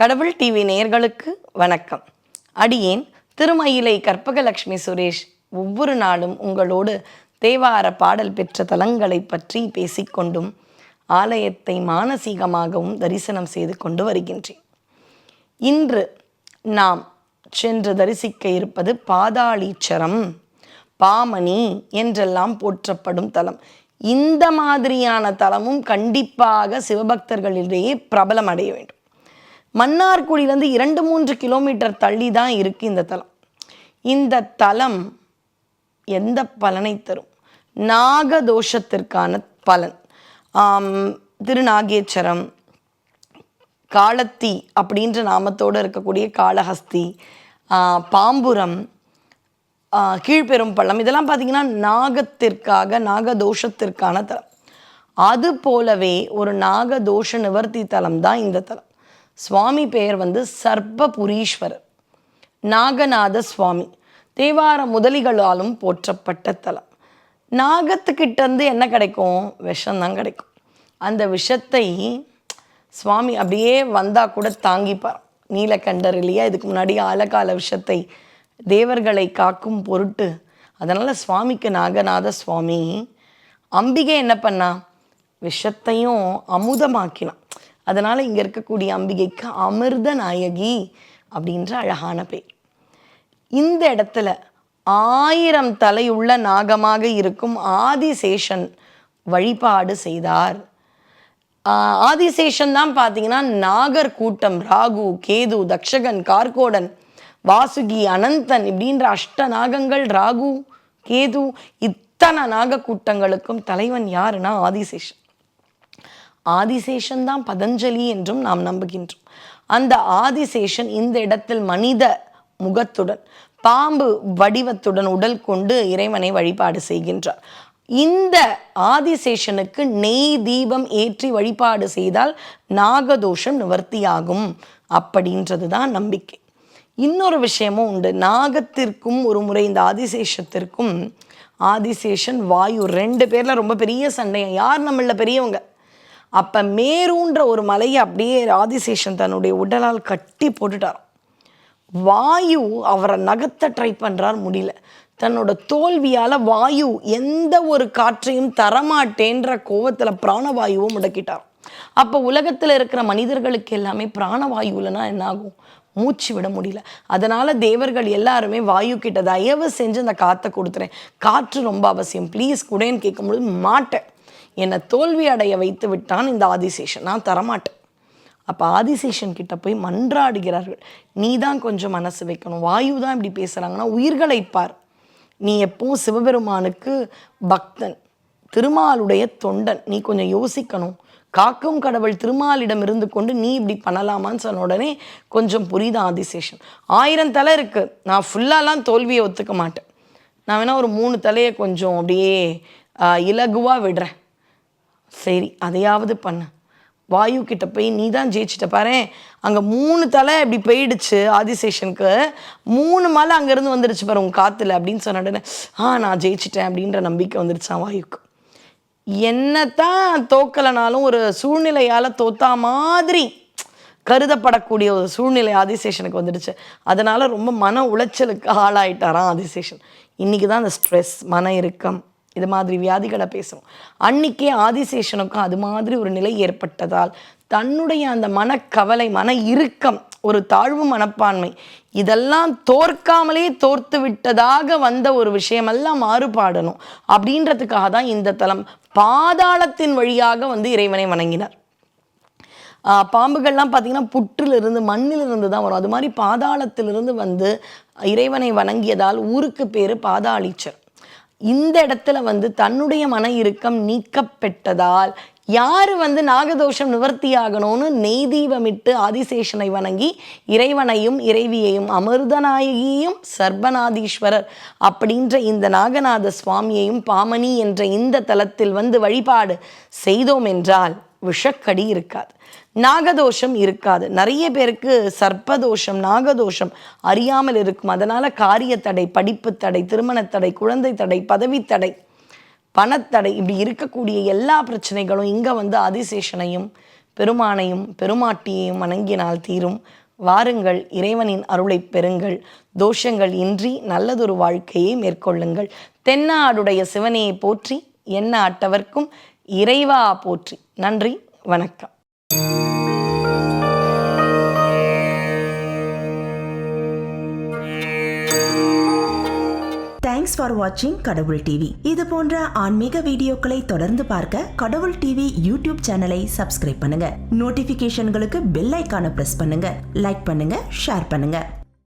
கடவுள் டிவி நேயர்களுக்கு வணக்கம். அடியேன் திருமயிலை கற்பகலட்சுமி சுரேஷ் ஒவ்வொரு நாளும் உங்களோடு தேவார பாடல் பெற்ற தலங்களை பற்றி பேசிக்கொண்டும் ஆலயத்தை மானசீகமாகவும் தரிசனம் செய்து கொண்டு வருகின்றேன். இன்று நாம் சென்று தரிசிக்க இருப்பது பாதாளீச்சரம் பாமணி என்றெல்லாம் போற்றப்படும் தலம். இந்த மாதிரியான தலமும் கண்டிப்பாக சிவபக்தர்களிடையே பிரபலம் அடைய வேண்டும். மன்னார்குடியிலேருந்து இரண்டு மூன்று கிலோமீட்டர் தள்ளி தான் இருக்குது இந்த தலம். இந்த தலம் எந்த பலனை தரும்? நாகதோஷத்திற்கான பலன். திருநாகேச்சரம் காளத்தி அப்படின்ற நாமத்தோடு இருக்கக்கூடிய காளஹஸ்தி பாம்புரம் ஆ, கீழ்பெரும் பள்ளம் இதெல்லாம் பார்த்தீங்கன்னா நாகத்திற்காக நாகதோஷத்திற்கான தலம். அது போலவே ஒரு நாகதோஷ நிவர்த்தி தலம் தான் இந்த தலம். சுவாமி பெயர் வந்து சர்ப்பபுரீஸ்வரர். நாகநாத சுவாமி. தேவார முதலிகளாலும் போற்றப்பட்ட தலம். நாகத்துக்கிட்டேருந்து என்ன கிடைக்கும்? விஷம்தான் கிடைக்கும். அந்த விஷத்தை சுவாமி அப்படியே வந்தால் கூட தாங்கிப்பார். நீலக்கண்டர் இல்லையா இதுக்கு முன்னாடி ஆலகால விஷத்தை தேவர்களை காக்கும் பொருட்டு. அதனால் சுவாமிக்கு நாகநாத சுவாமி. அம்பிகை என்ன பண்ணா? விஷத்தையும் அமுதமாக்கினான். அதனால் இங்கே இருக்கக்கூடிய அம்பிகைக்கு அமிர்த நாயகி அப்படின்ற அழகான பேர். இந்த இடத்துல ஆயிரம் தலையுள்ள நாகமாக இருக்கும் ஆதிசேஷன் வழிபாடு செய்தார். ஆதிசேஷன் தான் பார்த்தீங்கன்னா நாகர் கூட்டம் ராகு கேது தக்ஷகன் கார்கோடன் வாசுகி அனந்தன் இப்படின்ற அஷ்ட நாகங்கள் ராகு கேது இத்தனை நாக கூட்டங்களுக்கும் தலைவன் யாருன்னா ஆதிசேஷன். ஆதிசேஷன் தான் பதஞ்சலி என்றும் நாம் நம்புகின்றோம். அந்த ஆதிசேஷன் இந்த இடத்தில் மனித முகத்துடன் பாம்பு வடிவத்துடன் உடல் கொண்டு இறைவனை வழிபாடு செய்கின்றார். இந்த ஆதிசேஷனுக்கு நெய் தீபம் ஏற்றி வழிபாடு செய்தால் நாகதோஷம் நிவர்த்தியாகும் அப்படின்றது தான் நம்பிக்கை. இன்னொரு விஷயமும் உண்டு. நாகத்திற்கும் ஒரு முறை இந்த ஆதிசேஷத்திற்கும் ஆதிசேஷன் வாயு ரெண்டு பேர்ல ரொம்ப பெரிய சண்டையம் யார் நம்மள பெரியவங்க? அப்போ மேருன்ற ஒரு மலையை அப்படியே ஆதிசேஷன் தன்னுடைய உடலால் கட்டி போட்டுட்டாராம். வாயு அவரை நகர்த்த ட்ரை பண்ணுறார் முடியல. தன்னோட தோல்வியால் வாயு எந்த ஒரு காற்றையும் தரமாட்டேன்ற கோவத்தில் பிராணவாயுவும் முடக்கிட்டார் அப்போ உலகத்தில் இருக்கிற மனிதர்களுக்கு எல்லாமே பிராணவாயுலனா என்ன ஆகும் மூச்சு விட முடியல. அதனால தேவர்கள் எல்லாருமே வாயு கிட்ட தயவு செஞ்சு அந்த காற்றை கொடுத்துறேன். காற்று ரொம்ப அவசியம். ப்ளீஸ் குடேன்னு கேட்கும்பொழுது மாட்டேன் என்னை தோல்வி அடைய வைத்து விட்டான் இந்த ஆதிசேஷன். நான் தரமாட்டேன். அப்போ ஆதிசேஷன் கிட்ட போய் மன்றாடுகிறார்கள். நீ தான் கொஞ்சம் மனசு வைக்கணும். வாயு தான் இப்படி பேசுகிறாங்கன்னா உயிர்களை பார். நீ எப்பவும் சிவபெருமானுக்கு பக்தன். திருமாலுடைய தொண்டன். நீ கொஞ்சம் யோசிக்கணும். காக்கும் கடவுள் திருமாலிடம் இருந்து கொண்டு நீ இப்படி பண்ணலாமான்னு சொன்ன உடனே கொஞ்சம் புரியுது ஆதிசேஷன். ஆயிரம் தலை இருக்குது நான் ஃபுல்லாலாம் தோல்வியை ஒத்துக்க மாட்டேன். நான் வேணால் ஒரு மூணு தலையை கொஞ்சம் அப்படியே இலகுவாக விடுறேன். சரி அதையாவது பண்ண. வாயு கிட்ட போய் நீ தான் ஜெயிச்சிட்ட பாரு அங்கே மூணு தலை இப்படி போயிடுச்சு ஆதிசேஷனுக்கு. மூணு மலை அங்கேருந்து வந்துடுச்சு பாரு உங்கள் காற்றுல அப்படின்னு சொன்னடனே ஆ நான் ஜெயிச்சிட்டேன் அப்படின்ற நம்பிக்கை வந்துடுச்சான் வாயுக்கு. என்னத்தான் தோக்கலைனாலும் ஒரு சூழ்நிலையால் தோத்தா மாதிரி கருதப்படக்கூடிய ஒரு சூழ்நிலை ஆதிசேஷனுக்கு வந்துடுச்சு. அதனால் ரொம்ப மன உளைச்சலுக்கு ஆளாயிட்டாராம் ஆதிசேஷன். இன்றைக்கி தான் அந்த ஸ்ட்ரெஸ் மன இறுக்கம் இது மாதிரி வியாதிகளை பேசுகிறோம் அன்னைக்கே ஆதிசேஷனுக்கும் அது மாதிரி ஒரு நிலை ஏற்பட்டதால் தன்னுடைய அந்த மனக்கவலை மன இறுக்கம் ஒரு தாழ்வு மனப்பான்மை இதெல்லாம் தோற்காமலே தோர்த்து விட்டதாக வந்த ஒரு விஷயமெல்லாம் மாறுபாடணும் அப்படின்றதுக்காக தான் இந்த தலம் பாதாளத்தின் வழியாக வந்து இறைவனை வணங்கினார். பாம்புகள்லாம் பார்த்திங்கன்னா புற்றிலிருந்து மண்ணிலிருந்து தான் வரும். அது மாதிரி பாதாளத்திலிருந்து வந்து இறைவனை வணங்கியதால் ஊருக்கு பேர் பாதாளீச்சர். இந்த இடத்துல வந்து தன்னுடைய மன இறுக்கம் நீக்கப்பெற்றதால் யார் வந்து நாகதோஷம் நிவர்த்தியாகணும்னு நெய் தீபமிட்டு ஆதிசேஷனை வணங்கி இறைவனையும் இறைவியையும் அமிர்தநாயகியையும் சர்பநாதீஸ்வரர் அப்படின்ற இந்த நாகநாத சுவாமியையும் பாமணி என்ற இந்த தலத்தில் வந்து வழிபாடு செய்தோம் என்றால் விஷக்கடி இருக்காது. நாகதோஷம் இருக்காது. நிறைய பேருக்கு சர்ப்பதோஷம் நாகதோஷம் அறியாமல் இருக்கும். அதனால் காரிய தடை படிப்பு தடை திருமணத்தடை குழந்தை தடை பதவி தடை பணத்தடை இப்படி இருக்கக்கூடிய எல்லா பிரச்சனைகளும் இங்கே வந்து அதிசேஷனையும் பெருமானையும் பெருமாட்டியையும் வணங்கினால் தீரும். வாருங்கள் இறைவனின் அருளைப் பெறுங்கள். தோஷங்கள் இன்றி நல்லதொரு வாழ்க்கையை மேற்கொள்ளுங்கள். தென்னாடுடைய சிவனையை போற்றி என்ன அட்டவர்க்கும் இறைவா போற்றி. நன்றி வணக்கம். தேங்க்ஸ் ஃபார் வாட்சிங் கடவுள் டிவி இது போன்ற ஆன்மீக வீடியோக்களை தொடர்ந்து பார்க்க கடவுள் டிவி யூடியூப் சேனலை சப்ஸ்கிரைப் பண்ணுங்க. நோட்டிபிகேஷன்களுக்கு பெல் ஐக்கான பிரஸ் பண்ணுங்க. லைக் பண்ணுங்க ஷேர் பண்ணுங்க.